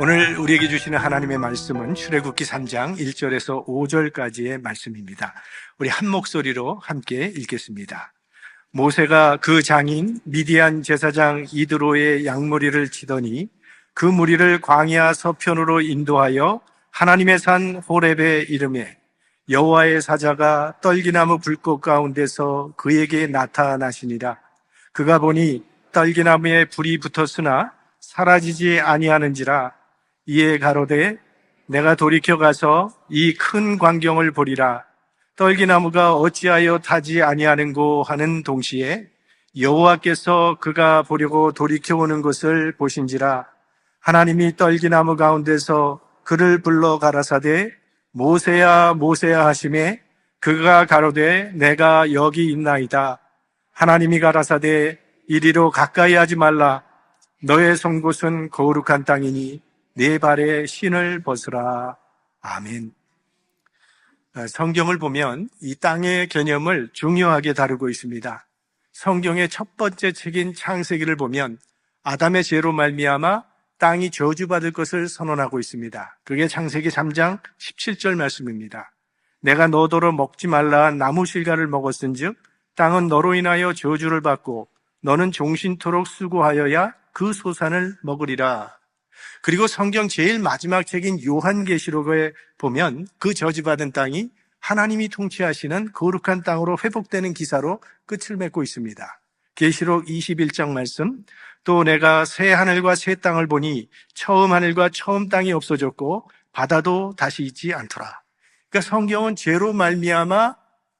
오늘 우리에게 주시는 하나님의 말씀은 출애굽기 3장 1절에서 5절까지의 말씀입니다. 우리 한 목소리로 함께 읽겠습니다. 모세가 그 장인 미디안 제사장 이드로의 양머리를 치더니 그 무리를 광야 서편으로 인도하여 하나님의 산 호렙에 이름에 여호와의 사자가 떨기나무 불꽃 가운데서 그에게 나타나시니라. 그가 보니 떨기나무에 불이 붙었으나 사라지지 아니하는지라 이에 가로되 내가 돌이켜 가서 이 큰 광경을 보리라. 떨기나무가 어찌하여 타지 아니하는고 하는 동시에 여호와께서 그가 보려고 돌이켜 오는 것을 보신지라. 하나님이 떨기나무 가운데서 그를 불러 가라사대 모세야 모세야 하심에 그가 가로되 내가 여기 있나이다. 하나님이 가라사대 이리로 가까이 하지 말라. 너의 선 곳은 거룩한 땅이니 네 발에 신을 벗으라. 아멘. 어, 성경을 보면 이 땅의 개념을 중요하게 다루고 있습니다. 성경의 첫 번째 책인 창세기를 보면 아담의 죄로 말미암아 땅이 저주받을 것을 선언하고 있습니다. 그게 창세기 3장 17절 말씀입니다. 내가 너더러 먹지 말라 한 나무 실과를 먹었은즉 땅은 너로 인하여 저주를 받고 너는 종신토록 수고하여야 그 소산을 먹으리라. 그리고 성경 제일 마지막 책인 요한계시록에 보면 그 저주받은 땅이 하나님이 통치하시는 거룩한 땅으로 회복되는 기사로 끝을 맺고 있습니다. 계시록 21장 말씀 또 내가 새 하늘과 새 땅을 보니 처음 하늘과 처음 땅이 없어졌고 바다도 다시 있지 않더라. 그러니까 성경은 죄로 말미암아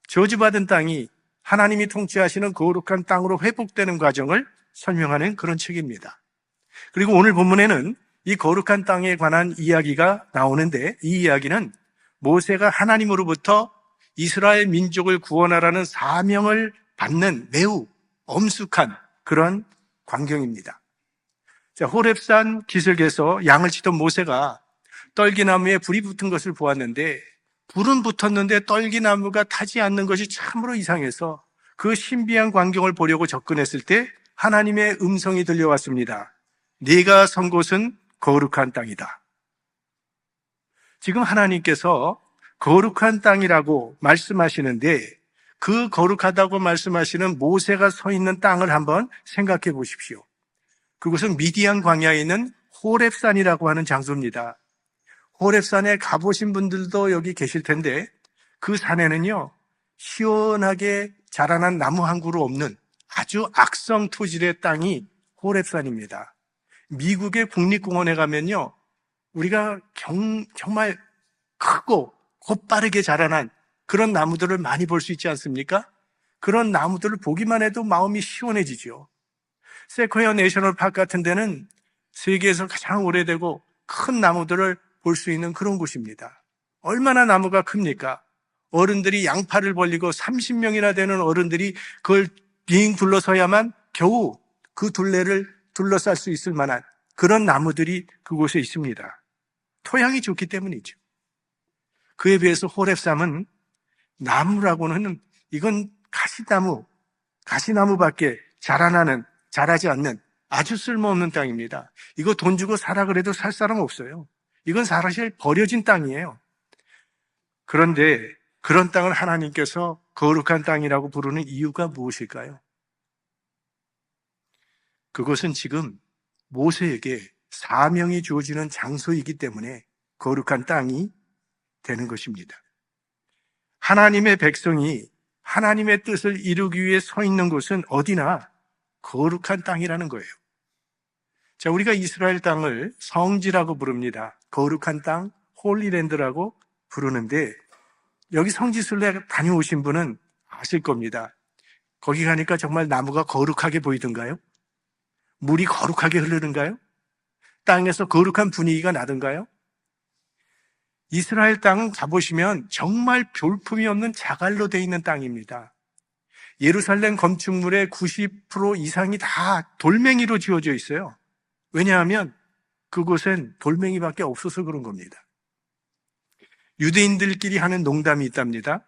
저주받은 땅이 하나님이 통치하시는 거룩한 땅으로 회복되는 과정을 설명하는 그런 책입니다. 그리고 오늘 본문에는 이 거룩한 땅에 관한 이야기가 나오는데 이 이야기는 모세가 하나님으로부터 이스라엘 민족을 구원하라는 사명을 받는 매우 엄숙한 그런 광경입니다. 자, 호랩산 기슭에서 양을 치던 모세가 떨기나무에 불이 붙은 것을 보았는데 불은 붙었는데 떨기나무가 타지 않는 것이 참으로 이상해서 그 신비한 광경을 보려고 접근했을 때 하나님의 음성이 들려왔습니다. 네가 선 곳은 거룩한 땅이다. 지금 하나님께서 거룩한 땅이라고 말씀하시는데 그 거룩하다고 말씀하시는 모세가 서 있는 땅을 한번 생각해 보십시오. 그곳은 미디안 광야에 있는 호랩산이라고 하는 장소입니다. 호랩산에 가보신 분들도 여기 계실 텐데 그 산에는요, 시원하게 자라난 나무 한 그루 없는 아주 악성 토질의 땅이 호랩산입니다. 미국의 국립공원에 가면요, 우리가 경, 정말 크고 곧빠르게 자라난 그런 나무들을 많이 볼 수 있지 않습니까? 그런 나무들을 보기만 해도 마음이 시원해지죠. 세코야 내셔널 파크 같은 데는 세계에서 가장 오래되고 큰 나무들을 볼 수 있는 그런 곳입니다. 얼마나 나무가 큽니까? 어른들이 양팔을 벌리고 30명이나 되는 어른들이 그걸 빙 둘러서야만 겨우 그 둘레를 둘러쌀 수 있을 만한 그런 나무들이 그곳에 있습니다. 토양이 좋기 때문이죠. 그에 비해서 호랩삼은 나무라고는 이건 가시나무, 가시나무밖에 자라나는, 자라지 않는 아주 쓸모없는 땅입니다. 이거 돈 주고 사라 그래도 살 사람 없어요. 이건 사실 버려진 땅이에요. 그런데 그런 땅을 하나님께서 거룩한 땅이라고 부르는 이유가 무엇일까요? 그것은 지금 모세에게 사명이 주어지는 장소이기 때문에 거룩한 땅이 되는 것입니다. 하나님의 백성이 하나님의 뜻을 이루기 위해 서 있는 곳은 어디나 거룩한 땅이라는 거예요. 자, 우리가 이스라엘 땅을 성지라고 부릅니다. 거룩한 땅, 홀리랜드라고 부르는데 여기 성지순례 다녀오신 분은 아실 겁니다. 거기 가니까 정말 나무가 거룩하게 보이던가요? 물이 거룩하게 흐르는가요? 땅에서 거룩한 분위기가 나던가요? 이스라엘 땅 가보시면 정말 볼품이 없는 자갈로 되어 있는 땅입니다. 예루살렘 건축물의 90% 이상이 다 돌멩이로 지어져 있어요. 왜냐하면 그곳엔 돌멩이밖에 없어서 그런 겁니다. 유대인들끼리 하는 농담이 있답니다.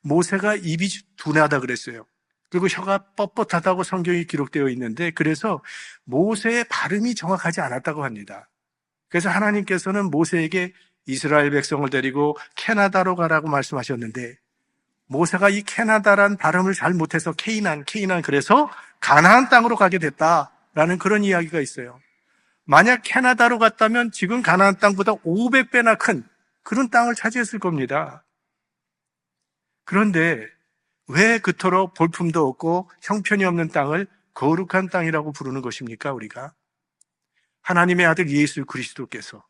모세가 입이 둔하다 그랬어요. 그리고 혀가 뻣뻣하다고 성경이 기록되어 있는데 그래서 모세의 발음이 정확하지 않았다고 합니다. 그래서 하나님께서는 모세에게 이스라엘 백성을 데리고 캐나다로 가라고 말씀하셨는데 모세가 이 캐나다란 발음을 잘 못해서 케이난, 케이난 그래서 가나안 땅으로 가게 됐다라는 그런 이야기가 있어요. 만약 캐나다로 갔다면 지금 가나안 땅보다 500배나 큰 그런 땅을 차지했을 겁니다. 그런데 왜 그토록 볼품도 없고 형편이 없는 땅을 거룩한 땅이라고 부르는 것입니까, 우리가? 하나님의 아들 예수 그리스도께서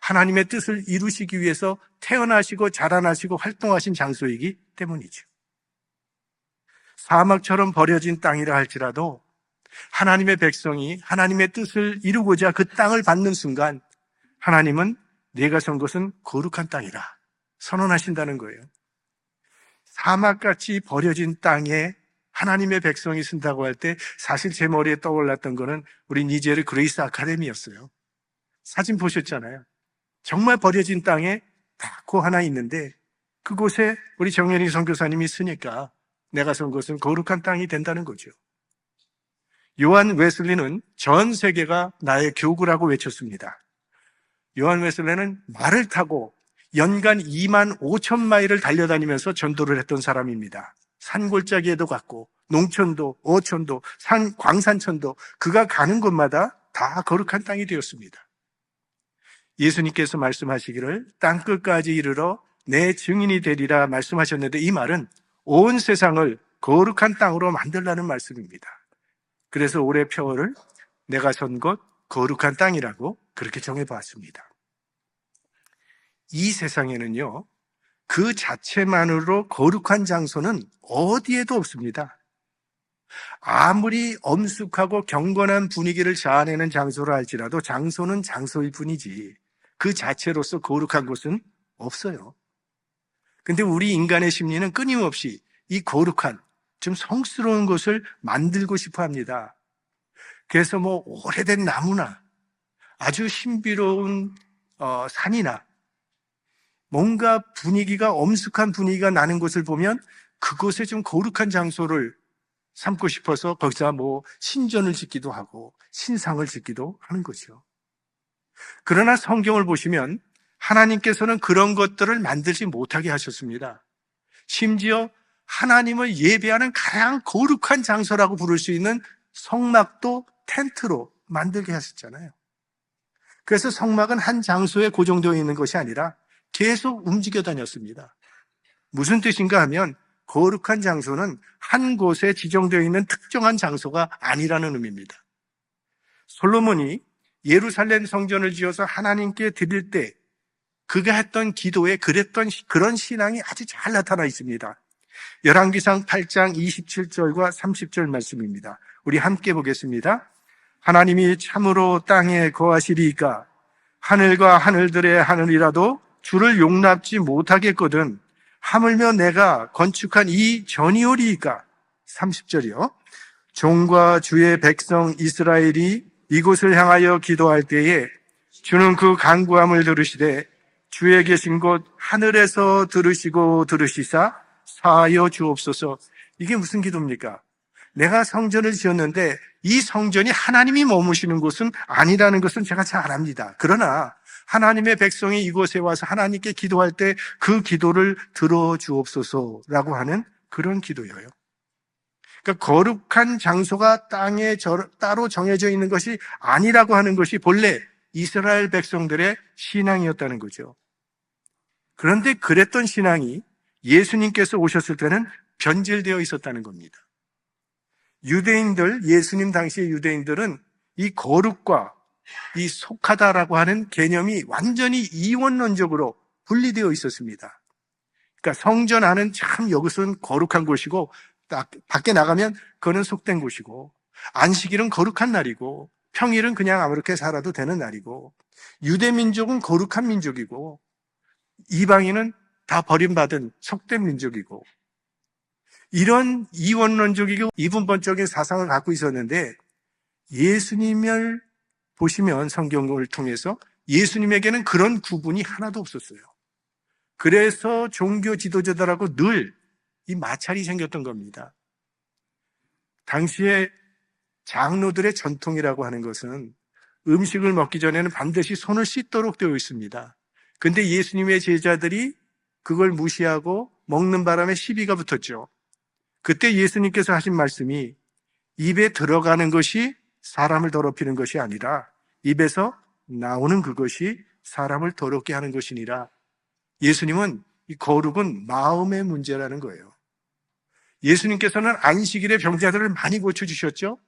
하나님의 뜻을 이루시기 위해서 태어나시고 자라나시고 활동하신 장소이기 때문이죠. 사막처럼 버려진 땅이라 할지라도 하나님의 백성이 하나님의 뜻을 이루고자 그 땅을 받는 순간 하나님은 내가 선 것은 거룩한 땅이라 선언하신다는 거예요. 사막같이 버려진 땅에 하나님의 백성이 쓴다고 할 때 사실 제 머리에 떠올랐던 거는 우리 니제르 그레이스 아카데미였어요. 사진 보셨잖아요. 정말 버려진 땅에 다코 하나 있는데 그곳에 우리 정연희 선교사님이 쓰니까 내가 선 것은 거룩한 땅이 된다는 거죠. 요한 웨슬리는 전 세계가 나의 교구라고 외쳤습니다. 요한 웨슬리는 말을 타고 연간 2만 5천 마일을 달려다니면서 전도를 했던 사람입니다. 산골짜기에도 갔고 농촌도 어촌도 산 광산천도 그가 가는 곳마다 다 거룩한 땅이 되었습니다. 예수님께서 말씀하시기를 땅 끝까지 이르러 내 증인이 되리라 말씀하셨는데 이 말은 온 세상을 거룩한 땅으로 만들라는 말씀입니다. 그래서 올해 표어를 내가 선 곳 거룩한 땅이라고 그렇게 정해 보았습니다. 이 세상에는요, 그 자체만으로 거룩한 장소는 어디에도 없습니다. 아무리 엄숙하고 경건한 분위기를 자아내는 장소라 할지라도 장소는 장소일 뿐이지 그 자체로서 거룩한 곳은 없어요. 근데 우리 인간의 심리는 끊임없이 이 거룩한, 좀 성스러운 것을 만들고 싶어 합니다. 그래서 뭐 오래된 나무나 아주 신비로운 어, 산이나 뭔가 분위기가 엄숙한 분위기가 나는 곳을 보면 그곳에 좀 거룩한 장소를 삼고 싶어서 거기서 뭐 신전을 짓기도 하고 신상을 짓기도 하는 거죠. 그러나 성경을 보시면 하나님께서는 그런 것들을 만들지 못하게 하셨습니다. 심지어 하나님을 예배하는 가장 거룩한 장소라고 부를 수 있는 성막도 텐트로 만들게 하셨잖아요. 그래서 성막은 한 장소에 고정되어 있는 것이 아니라 계속 움직여 다녔습니다. 무슨 뜻인가 하면 거룩한 장소는 한 곳에 지정되어 있는 특정한 장소가 아니라는 의미입니다. 솔로몬이 예루살렘 성전을 지어서 하나님께 드릴 때 그가 했던 기도에 그랬던 그런 신앙이 아주 잘 나타나 있습니다. 열왕기상 8장 27절과 30절 말씀입니다. 우리 함께 보겠습니다. 하나님이 참으로 땅에 거하시리이까 하늘과 하늘들의 하늘이라도 주를 용납지 못하겠거든 하물며 내가 건축한 이 전이오리이까 30절이요. 종과 주의 백성 이스라엘이 이곳을 향하여 기도할 때에 주는 그 간구함을 들으시되 주에 계신 곳 하늘에서 들으시고 들으시사 사하여 주옵소서. 이게 무슨 기도입니까? 내가 성전을 지었는데 이 성전이 하나님이 머무시는 곳은 아니라는 것은 제가 잘 압니다. 그러나 하나님의 백성이 이곳에 와서 하나님께 기도할 때 그 기도를 들어주옵소서라고 하는 그런 기도예요. 그러니까 거룩한 장소가 땅에 따로 정해져 있는 것이 아니라고 하는 것이 본래 이스라엘 백성들의 신앙이었다는 거죠. 그런데 그랬던 신앙이 예수님께서 오셨을 때는 변질되어 있었다는 겁니다. 유대인들, 예수님 당시의 유대인들은 이 거룩과 이 속하다라고 하는 개념이 완전히 이원론적으로 분리되어 있었습니다. 그러니까 성전 안은 참 여기서는 거룩한 곳이고 딱 밖에 나가면 그거는 속된 곳이고 안식일은 거룩한 날이고 평일은 그냥 아무렇게 살아도 되는 날이고 유대 민족은 거룩한 민족이고 이방인은 다 버림받은 속된 민족이고 이런 이원론적이고 이분번적인 사상을 갖고 있었는데 예수님을 보시면 성경을 통해서 예수님에게는 그런 구분이 하나도 없었어요. 그래서 종교 지도자들하고 늘 이 마찰이 생겼던 겁니다. 당시에 장로들의 전통이라고 하는 것은 음식을 먹기 전에는 반드시 손을 씻도록 되어 있습니다. 근데 예수님의 제자들이 그걸 무시하고 먹는 바람에 시비가 붙었죠. 그때 예수님께서 하신 말씀이 입에 들어가는 것이 사람을 더럽히는 것이 아니라 입에서 나오는 그것이 사람을 더럽게 하는 것이니라. 예수님은 이 거룩은 마음의 문제라는 거예요. 예수님께서는 안식일에 병자들을 많이 고쳐주셨죠?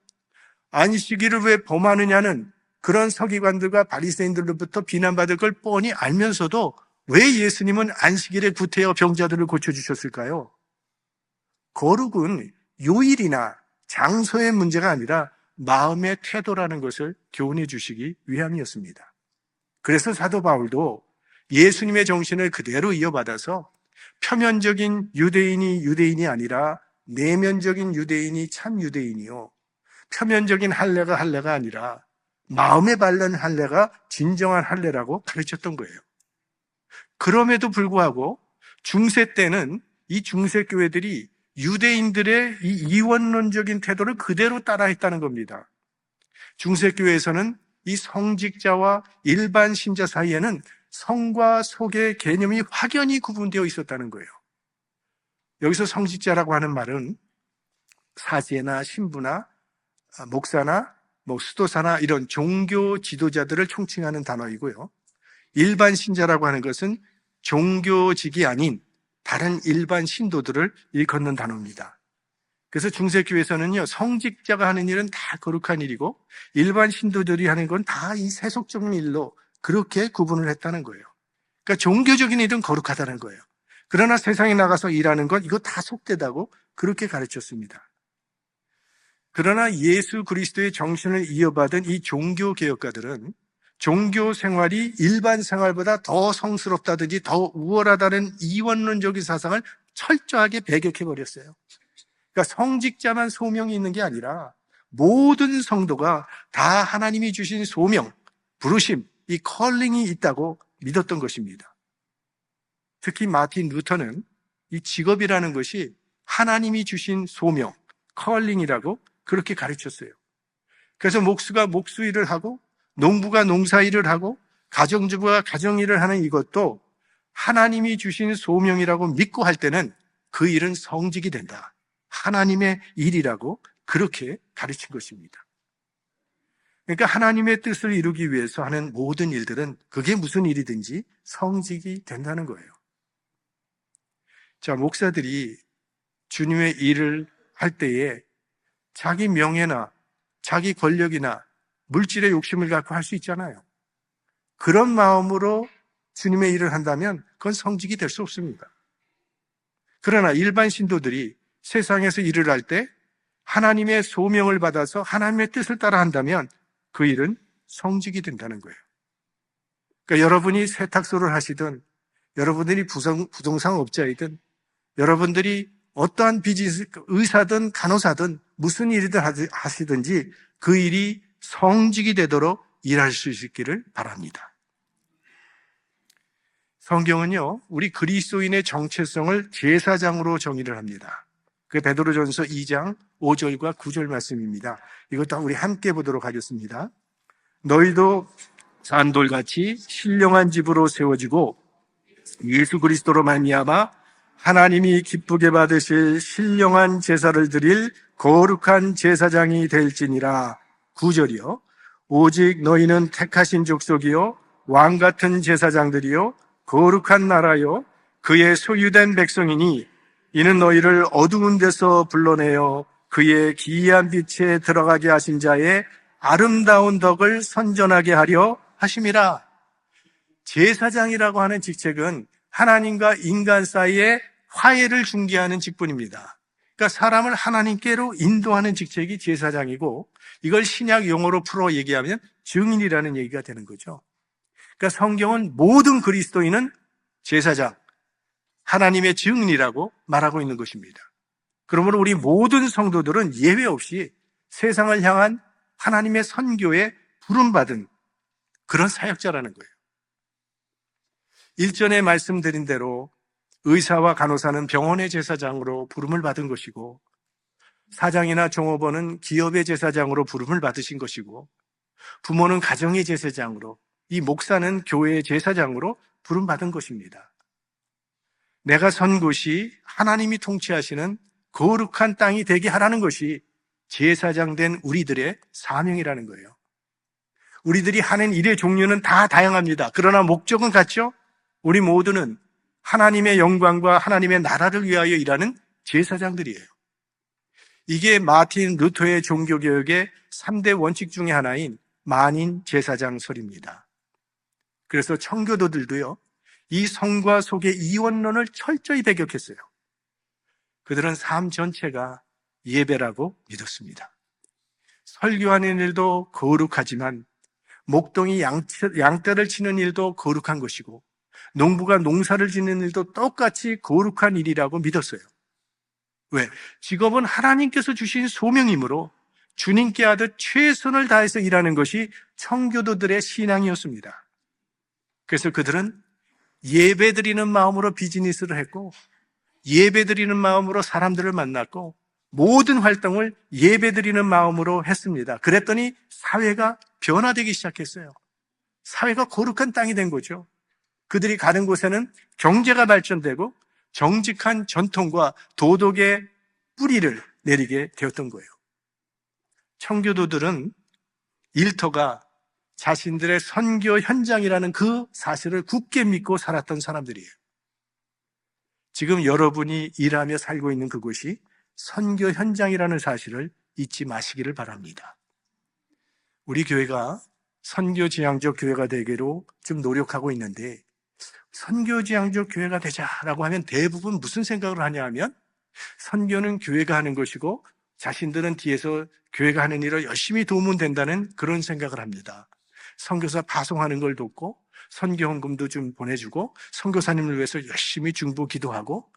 안식일을 왜 범하느냐는 그런 서기관들과 바리새인들로부터 비난받을 걸 뻔히 알면서도 왜 예수님은 안식일에 구태여 병자들을 고쳐주셨을까요? 거룩은 요일이나 장소의 문제가 아니라 마음의 태도라는 것을 교훈해 주시기 위함이었습니다. 그래서 사도 바울도 예수님의 정신을 그대로 이어받아서 표면적인 유대인이 유대인이 아니라 내면적인 유대인이 참 유대인이요. 표면적인 할례가 할례가 아니라 마음에 바른 할례가 진정한 할례라고 가르쳤던 거예요. 그럼에도 불구하고 중세 때는 이 중세 교회들이 유대인들의 이 이원론적인 태도를 그대로 따라했다는 겁니다. 중세 교회에서는 이 성직자와 일반 신자 사이에는 성과 속의 개념이 확연히 구분되어 있었다는 거예요. 여기서 성직자라고 하는 말은 사제나 신부나 아, 목사나 뭐 수도사나 이런 종교 지도자들을 총칭하는 단어이고요. 일반 신자라고 하는 것은 종교직이 아닌 다른 일반 신도들을 일컫는 단어입니다. 그래서 중세교회에서는요, 성직자가 하는 일은 다 거룩한 일이고, 일반 신도들이 하는 건 다 이 세속적인 일로 그렇게 구분을 했다는 거예요. 그러니까 종교적인 일은 거룩하다는 거예요. 그러나 세상에 나가서 일하는 건 이거 다 속되다고 그렇게 가르쳤습니다. 그러나 예수 그리스도의 정신을 이어받은 이 종교 개혁가들은 종교 생활이 일반 생활보다 더 성스럽다든지 더 우월하다는 이원론적인 사상을 철저하게 배격해 버렸어요. 그러니까 성직자만 소명이 있는 게 아니라 모든 성도가 다 하나님이 주신 소명, 부르심, 이 컬링이 있다고 믿었던 것입니다. 특히 마틴 루터는 이 직업이라는 것이 하나님이 주신 소명, 컬링이라고 그렇게 가르쳤어요. 그래서 목수가 목수 일을 하고 농부가 농사 일을 하고 가정주부가 가정 일을 하는 이것도 하나님이 주신 소명이라고 믿고 할 때는 그 일은 성직이 된다. 하나님의 일이라고 그렇게 가르친 것입니다. 그러니까 하나님의 뜻을 이루기 위해서 하는 모든 일들은 그게 무슨 일이든지 성직이 된다는 거예요. 자, 목사들이 주님의 일을 할 때에 자기 명예나 자기 권력이나 물질의 욕심을 갖고 할 수 있잖아요. 그런 마음으로 주님의 일을 한다면 그건 성직이 될 수 없습니다. 그러나 일반 신도들이 세상에서 일을 할 때 하나님의 소명을 받아서 하나님의 뜻을 따라 한다면 그 일은 성직이 된다는 거예요. 그러니까 여러분이 세탁소를 하시든 여러분들이 부동산 업자이든 여러분들이 어떠한 비즈니스, 의사든 간호사든 무슨 일이든 하시든지 그 일이 성직이 되도록 일할 수 있기를 바랍니다. 성경은요, 우리 그리스도인의 정체성을 제사장으로 정의를 합니다. 그 베드로전서 2장 5절과 9절 말씀입니다. 이것도 우리 함께 보도록 하겠습니다. 너희도 산돌같이 신령한 집으로 세워지고 예수 그리스도로 말미암아 하나님이 기쁘게 받으실 신령한 제사를 드릴 거룩한 제사장이 될지니라. 9절이요. 오직 너희는 택하신 족속이요 왕 같은 제사장들이요 거룩한 나라요 그의 소유된 백성이니 이는 너희를 어두운 데서 불러내어 그의 기이한 빛에 들어가게 하신 자의 아름다운 덕을 선전하게 하려 하심이라. 제사장이라고 하는 직책은 하나님과 인간 사이에 화해를 중개하는 직분입니다. 그러니까 사람을 하나님께로 인도하는 직책이 제사장이고 이걸 신약 용어로 풀어 얘기하면 증인이라는 얘기가 되는 거죠. 그러니까 성경은 모든 그리스도인은 제사장, 하나님의 증인이라고 말하고 있는 것입니다. 그러므로 우리 모든 성도들은 예외 없이 세상을 향한 하나님의 선교에 부름받은 그런 사역자라는 거예요. 일전에 말씀드린 대로 의사와 간호사는 병원의 제사장으로 부름을 받은 것이고 사장이나 종업원은 기업의 제사장으로 부름을 받으신 것이고 부모는 가정의 제사장으로, 이 목사는 교회의 제사장으로 부름 받은 것입니다. 내가 선 곳이 하나님이 통치하시는 거룩한 땅이 되게 하라는 것이 제사장 된 우리들의 사명이라는 거예요. 우리들이 하는 일의 종류는 다 다양합니다. 그러나 목적은 같죠? 우리 모두는 하나님의 영광과 하나님의 나라를 위하여 일하는 제사장들이에요. 이게 마틴 루터의 종교개혁의 3대 원칙 중의 하나인 만인 제사장 설입니다. 그래서 청교도들도요, 이 성과 속의 이원론을 철저히 배격했어요. 그들은 삶 전체가 예배라고 믿었습니다. 설교하는 일도 거룩하지만 목동이 양떼를 치는 일도 거룩한 것이고 농부가 농사를 짓는 일도 똑같이 거룩한 일이라고 믿었어요. 왜? 직업은 하나님께서 주신 소명이므로 주님께 하듯 최선을 다해서 일하는 것이 청교도들의 신앙이었습니다. 그래서 그들은 예배 드리는 마음으로 비즈니스를 했고 예배 드리는 마음으로 사람들을 만났고 모든 활동을 예배 드리는 마음으로 했습니다. 그랬더니 사회가 변화되기 시작했어요. 사회가 거룩한 땅이 된 거죠. 그들이 가는 곳에는 경제가 발전되고 정직한 전통과 도덕의 뿌리를 내리게 되었던 거예요. 청교도들은 일터가 자신들의 선교 현장이라는 그 사실을 굳게 믿고 살았던 사람들이에요. 지금 여러분이 일하며 살고 있는 그곳이 선교 현장이라는 사실을 잊지 마시기를 바랍니다. 우리 교회가 선교 지향적 교회가 되기로 좀 노력하고 있는데 선교 지향적 교회가 되자라고 하면 대부분 무슨 생각을 하냐 하면 선교는 교회가 하는 것이고 자신들은 뒤에서 교회가 하는 일을 열심히 도우면 된다는 그런 생각을 합니다. 선교사 파송하는 걸 돕고 선교 헌금도 좀 보내주고 선교사님을 위해서 열심히 중보 기도하고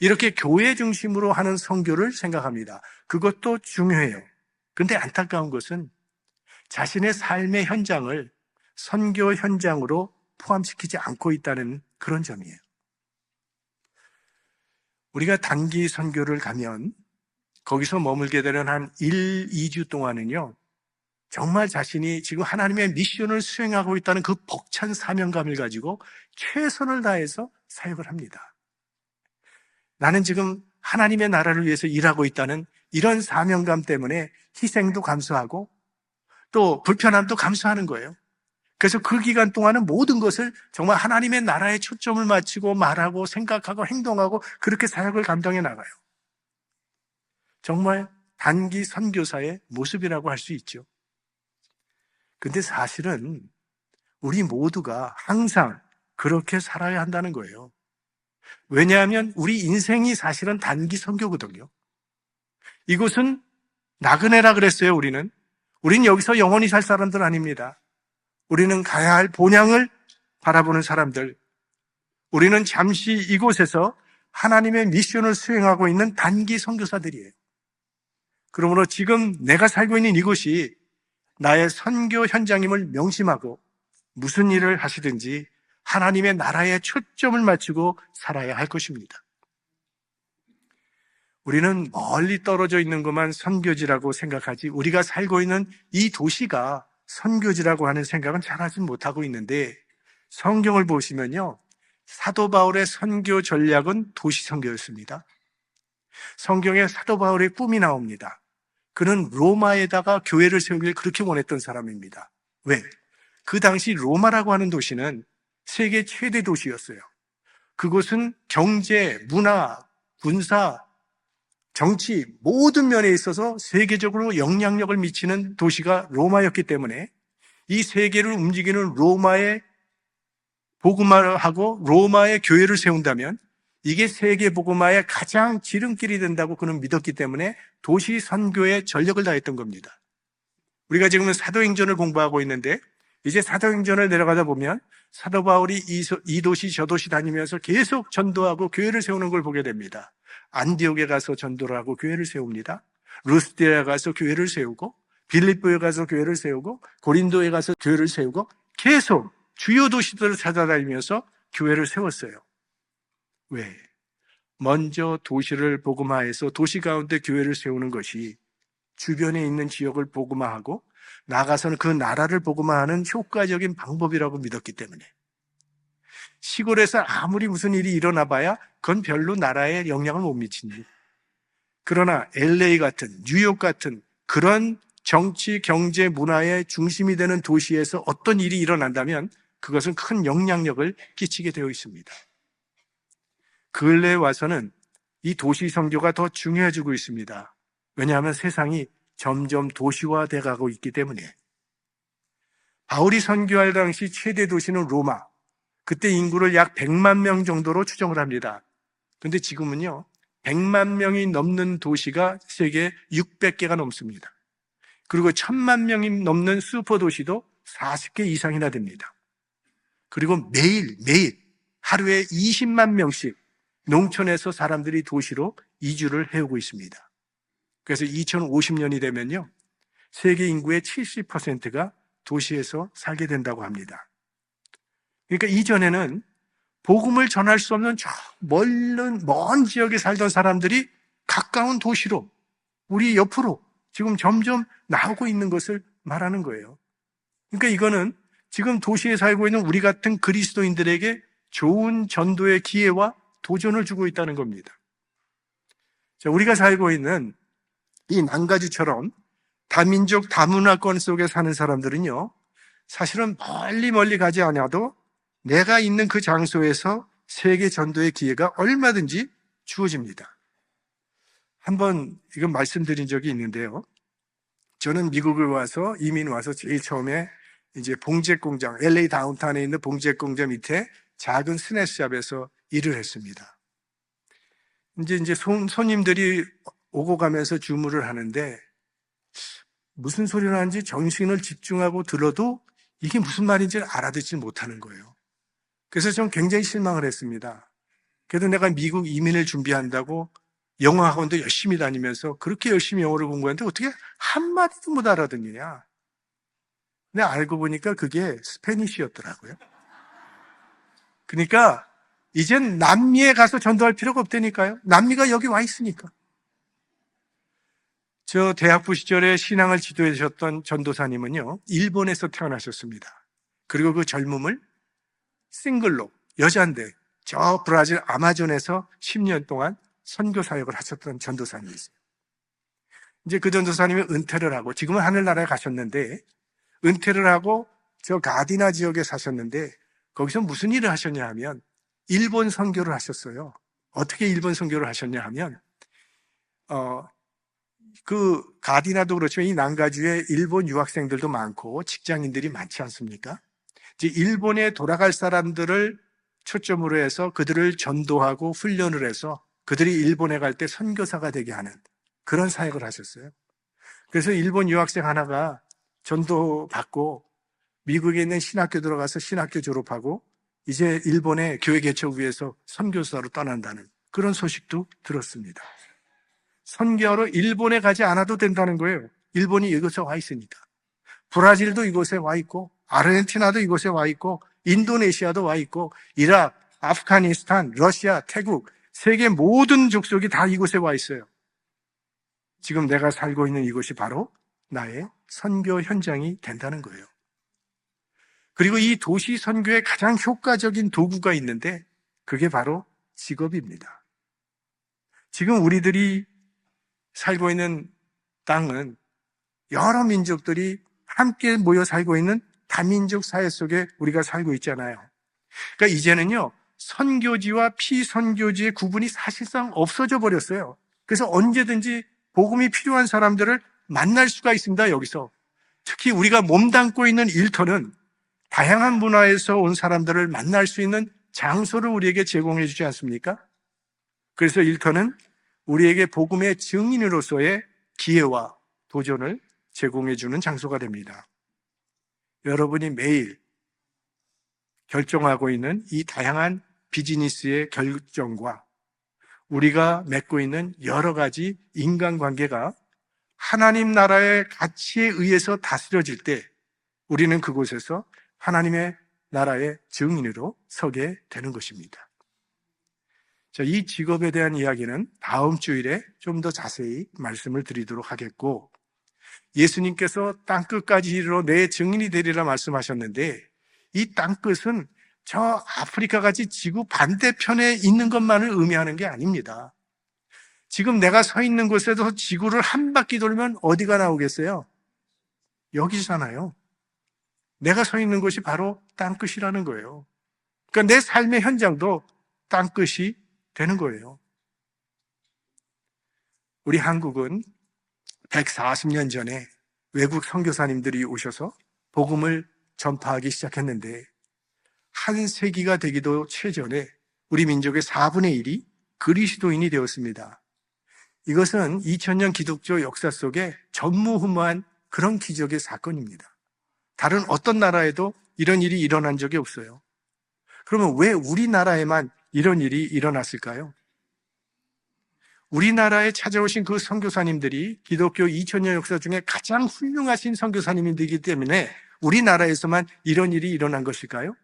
이렇게 교회 중심으로 하는 선교를 생각합니다. 그것도 중요해요. 근데 안타까운 것은 자신의 삶의 현장을 선교 현장으로 포함시키지 않고 있다는 그런 점이에요. 우리가 단기 선교를 가면 거기서 머물게 되는 한 1, 2주 동안은요, 정말 자신이 지금 하나님의 미션을 수행하고 있다는 그 벅찬 사명감을 가지고 최선을 다해서 사역을 합니다. 나는 지금 하나님의 나라를 위해서 일하고 있다는 이런 사명감 때문에 희생도 감수하고 또 불편함도 감수하는 거예요. 그래서 그 기간 동안은 모든 것을 정말 하나님의 나라에 초점을 맞추고 말하고 생각하고 행동하고 그렇게 사역을 감당해 나가요. 정말 단기 선교사의 모습이라고 할 수 있죠. 근데 사실은 우리 모두가 항상 그렇게 살아야 한다는 거예요. 왜냐하면 우리 인생이 사실은 단기 선교거든요. 이곳은 나그네라 그랬어요, 우리는. 우린 여기서 영원히 살 사람들 아닙니다. 우리는 가야 할 본향을 바라보는 사람들. 우리는 잠시 이곳에서 하나님의 미션을 수행하고 있는 단기 선교사들이에요. 그러므로 지금 내가 살고 있는 이곳이 나의 선교 현장임을 명심하고 무슨 일을 하시든지 하나님의 나라에 초점을 맞추고 살아야 할 것입니다. 우리는 멀리 떨어져 있는 것만 선교지라고 생각하지 우리가 살고 있는 이 도시가 선교지라고 하는 생각은 잘 하지 못하고 있는데 성경을 보시면요. 사도 바울의 선교 전략은 도시 선교였습니다. 성경에 사도 바울의 꿈이 나옵니다. 그는 로마에다가 교회를 세우길 그렇게 원했던 사람입니다. 왜? 그 당시 로마라고 하는 도시는 세계 최대 도시였어요. 그곳은 경제, 문화, 군사, 정치 모든 면에 있어서 세계적으로 영향력을 미치는 도시가 로마였기 때문에 이 세계를 움직이는 로마의 복음화를 하고 로마의 교회를 세운다면 이게 세계 복음화의 가장 지름길이 된다고 그는 믿었기 때문에 도시 선교에 전력을 다했던 겁니다. 우리가 지금은 사도행전을 공부하고 있는데 이제 사도행전을 내려가다 보면 사도 바울이 이 도시 저 도시 다니면서 계속 전도하고 교회를 세우는 걸 보게 됩니다. 안디옥에 가서 전도를 하고 교회를 세웁니다. 루스디에 가서 교회를 세우고 빌립보에 가서 교회를 세우고 고린도에 가서 교회를 세우고 계속 주요 도시들을 찾아다니면서 교회를 세웠어요. 왜? 먼저 도시를 복음화해서 도시 가운데 교회를 세우는 것이 주변에 있는 지역을 복음화하고 나가서는 그 나라를 보고만 하는 효과적인 방법이라고 믿었기 때문에 시골에서 아무리 무슨 일이 일어나 봐야 그건 별로 나라에 영향을 못 미칩니다. 그러나 LA 같은 뉴욕 같은 그런 정치, 경제, 문화의 중심이 되는 도시에서 어떤 일이 일어난다면 그것은 큰 영향력을 끼치게 되어 있습니다. 근래에 와서는 이 도시 선교가 더 중요해지고 있습니다. 왜냐하면 세상이 점점 도시화돼 가고 있기 때문에. 바울이 선교할 당시 최대 도시는 로마. 그때 인구를 약 100만 명 정도로 추정을 합니다. 근데 지금은요, 100만 명이 넘는 도시가 세계 600개가 넘습니다. 그리고 1000만 명이 넘는 슈퍼 도시도 40개 이상이나 됩니다. 그리고 매일, 매일 하루에 20만 명씩 농촌에서 사람들이 도시로 이주를 해오고 있습니다. 그래서 2050년이 되면요. 세계 인구의 70%가 도시에서 살게 된다고 합니다. 그러니까 이전에는 복음을 전할 수 없는 저 멀른 먼 지역에 살던 사람들이 가까운 도시로 우리 옆으로 지금 점점 나오고 있는 것을 말하는 거예요. 그러니까 이거는 지금 도시에 살고 있는 우리 같은 그리스도인들에게 좋은 전도의 기회와 도전을 주고 있다는 겁니다. 자, 우리가 살고 있는 이 난가주처럼 다민족 다문화권 속에 사는 사람들은요, 사실은 멀리 멀리 가지 않아도 내가 있는 그 장소에서 세계 전도의 기회가 얼마든지 주어집니다. 한번 이건 말씀드린 적이 있는데요. 저는 미국을 와서 이민 와서 제일 처음에 이제 봉제 공장, LA 다운타운에 있는 봉제 공장 밑에 작은 스낵샵에서 일을 했습니다. 이제 이제 손, 손님들이 오고 가면서 주문을 하는데 무슨 소리를 하는지 정신을 집중하고 들어도 이게 무슨 말인지 알아듣지 못하는 거예요. 그래서 좀 굉장히 실망을 했습니다. 그래도 내가 미국 이민을 준비한다고 영어 학원도 열심히 다니면서 그렇게 열심히 영어를 공부하는데 어떻게 한마디도 못 알아듣느냐. 근데 알고 보니까 그게 스페니쉬였더라고요. 그러니까 이젠 남미에 가서 전도할 필요가 없다니까요. 남미가 여기 와 있으니까. 저 대학부 시절에 신앙을 지도해 주셨던 전도사님은요, 일본에서 태어나셨습니다. 그리고 그 젊음을 싱글로, 여자인데, 저 브라질 아마존에서 10년 동안 선교 사역을 하셨던 전도사님이 있어요. 이제 그 전도사님이 은퇴를 하고, 지금은 하늘나라에 가셨는데, 은퇴를 하고 저 가디나 지역에 사셨는데, 거기서 무슨 일을 하셨냐 하면, 일본 선교를 하셨어요. 어떻게 일본 선교를 하셨냐 하면, 어, 그 가디나도 그렇지만 이 난가주에 일본 유학생들도 많고 직장인들이 많지 않습니까? 이제 일본에 돌아갈 사람들을 초점으로 해서 그들을 전도하고 훈련을 해서 그들이 일본에 갈 때 선교사가 되게 하는 그런 사역을 하셨어요. 그래서 일본 유학생 하나가 전도 받고 미국에 있는 신학교 들어가서 신학교 졸업하고 이제 일본의 교회 개척 위해서 선교사로 떠난다는 그런 소식도 들었습니다. 선교하러 일본에 가지 않아도 된다는 거예요. 일본이 이곳에 와 있으니까. 브라질도 이곳에 와 있고, 아르헨티나도 이곳에 와 있고, 인도네시아도 와 있고, 이락, 아프가니스탄, 러시아, 태국, 세계 모든 족속이 다 이곳에 와 있어요. 지금 내가 살고 있는 이곳이 바로 나의 선교 현장이 된다는 거예요. 그리고 이 도시 선교의 가장 효과적인 도구가 있는데 그게 바로 직업입니다. 지금 우리들이 살고 있는 땅은 여러 민족들이 함께 모여 살고 있는 다민족 사회 속에 우리가 살고 있잖아요. 그러니까 이제는요, 선교지와 피선교지의 구분이 사실상 없어져 버렸어요. 그래서 언제든지 복음이 필요한 사람들을 만날 수가 있습니다, 여기서. 특히 우리가 몸담고 있는 일터는 다양한 문화에서 온 사람들을 만날 수 있는 장소를 우리에게 제공해 주지 않습니까? 그래서 일터는 우리에게 복음의 증인으로서의 기회와 도전을 제공해 주는 장소가 됩니다. 여러분이 매일 결정하고 있는 이 다양한 비즈니스의 결정과 우리가 맺고 있는 여러 가지 인간관계가 하나님 나라의 가치에 의해서 다스려질 때 우리는 그곳에서 하나님의 나라의 증인으로 서게 되는 것입니다. 자, 이 직업에 대한 이야기는 다음 주일에 좀 더 자세히 말씀을 드리도록 하겠고, 예수님께서 땅끝까지 이르러 내 증인이 되리라 말씀하셨는데 이 땅끝은 저 아프리카 같이 지구 반대편에 있는 것만을 의미하는 게 아닙니다. 지금 내가 서 있는 곳에서 지구를 한 바퀴 돌면 어디가 나오겠어요? 여기잖아요. 내가 서 있는 곳이 바로 땅끝이라는 거예요. 그러니까 내 삶의 현장도 땅끝이 되는 거예요. 우리 한국은 140년 전에 외국 선교사님들이 오셔서 복음을 전파하기 시작했는데 한 세기가 되기도 최전에 우리 민족의 4분의 1이 그리스도인이 되었습니다. 이것은 2000년 기독교 역사 속에 전무후무한 그런 기적의 사건입니다. 다른 어떤 나라에도 이런 일이 일어난 적이 없어요. 그러면 왜 우리나라에만 이런 일이 일어났을까요? 우리나라에 찾아오신 그 선교사님들이 기독교 2000년 역사 중에 가장 훌륭하신 선교사님이기 때문에 우리나라에서만 이런 일이 일어난 것일까요?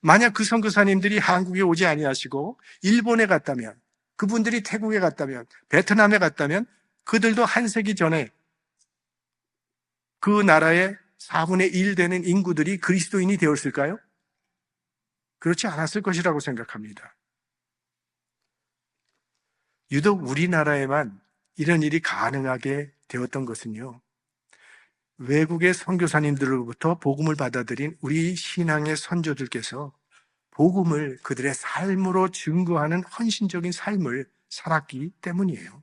만약 그 선교사님들이 한국에 오지 아니하시고 일본에 갔다면 그분들이 태국에 갔다면 베트남에 갔다면 그들도 한 세기 전에 그 나라의 4분의 1 되는 인구들이 그리스도인이 되었을까요? 그렇지 않았을 것이라고 생각합니다. 유독 우리나라에만 이런 일이 가능하게 되었던 것은요. 외국의 선교사님들로부터 복음을 받아들인 우리 신앙의 선조들께서 복음을 그들의 삶으로 증거하는 헌신적인 삶을 살았기 때문이에요.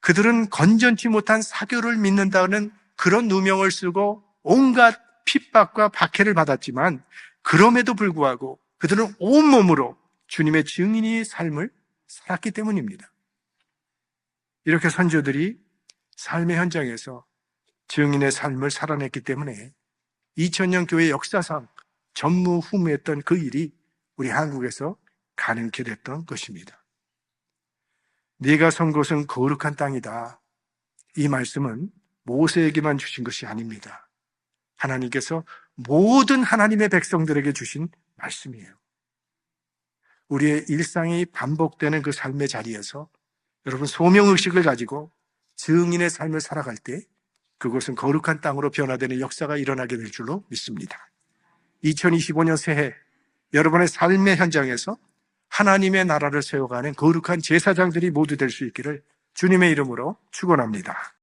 그들은 건전치 못한 사교를 믿는다는 그런 누명을 쓰고 온갖 핍박과 박해를 받았지만 그럼에도 불구하고 그들은 온몸으로 주님의 증인의 삶을 살았기 때문입니다. 이렇게 선조들이 삶의 현장에서 증인의 삶을 살아냈기 때문에 2000년 교회 역사상 전무후무했던 그 일이 우리 한국에서 가능케 됐던 것입니다. 네가 선 곳은 거룩한 땅이다. 이 말씀은 모세에게만 주신 것이 아닙니다. 하나님께서 모든 하나님의 백성들에게 주신 말씀이에요. 우리의 일상이 반복되는 그 삶의 자리에서 여러분 소명의식을 가지고 증인의 삶을 살아갈 때 그곳은 거룩한 땅으로 변화되는 역사가 일어나게 될 줄로 믿습니다. 2025년 새해 여러분의 삶의 현장에서 하나님의 나라를 세워가는 거룩한 제사장들이 모두 될 수 있기를 주님의 이름으로 축원합니다.